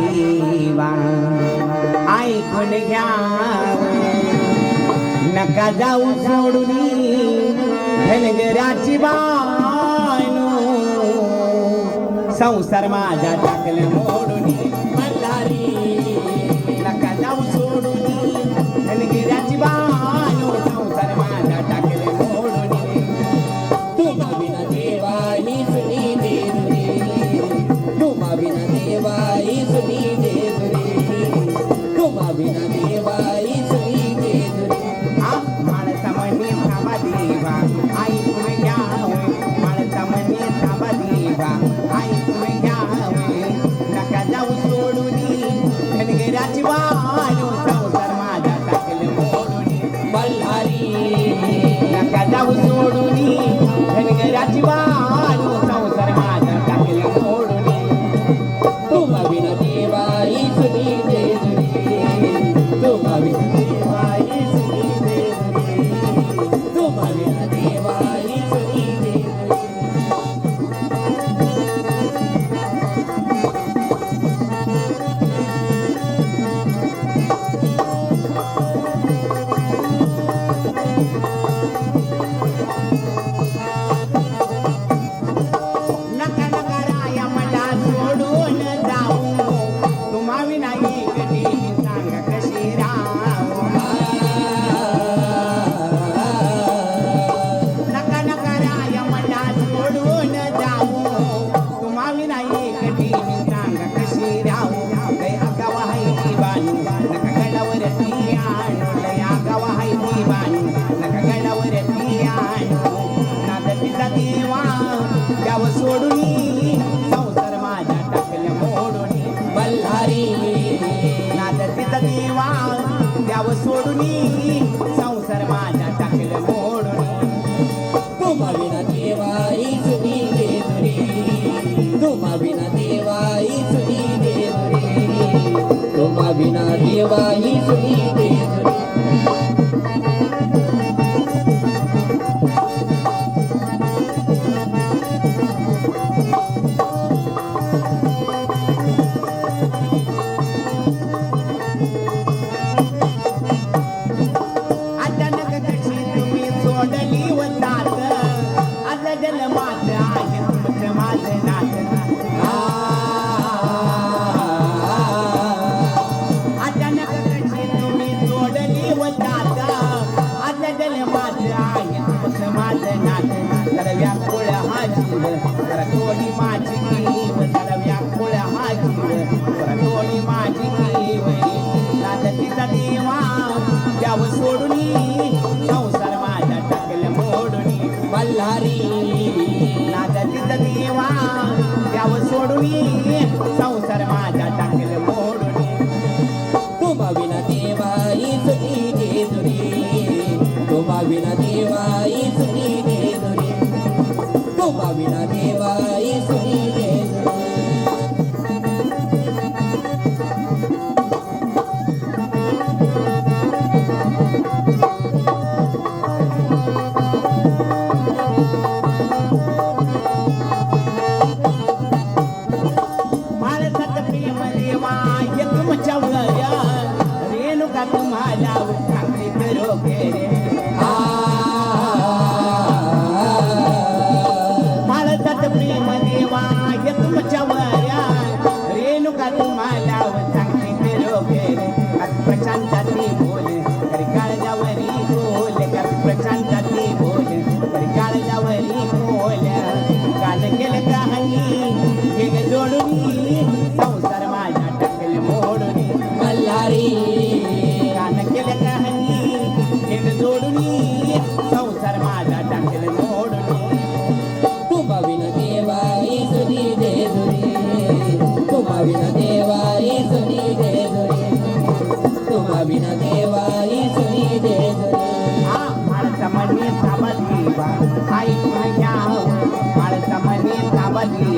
देवा ऐकून घ्या. नका जाऊ सोडून धनगराची बानू संसार माझा टाकले मोडून. 사랑 येत देवा द्याव सोडून संसार माझ्या टाकल मोडून. तू भाविना देवाई जुनी देवरी तू भाविना देवाई जुनी देवरी तू भाविना द्याव सोडूनी. संसार माझा टाकल मोडूनी. बल्हारी नाचा तिथ देवा. द्याव सोडूनी. संसार माझा टाकल मोडूनी. तुम्हा विना देवा ही सुटी जे तुरी तुम्हा विना देवा trabalhinho.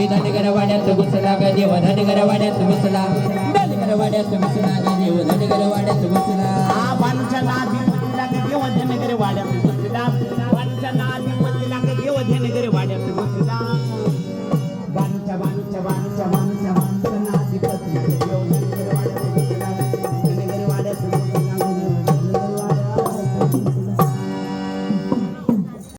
विधान गरवाड्यात घुसला ग देव धन गरवाड्यात घुसला धन गरवाड्यात घुसला ग देव धन गरवाड्यात घुसला पंचनाधिपतीला ग देव धन गरवाड्यात घुसला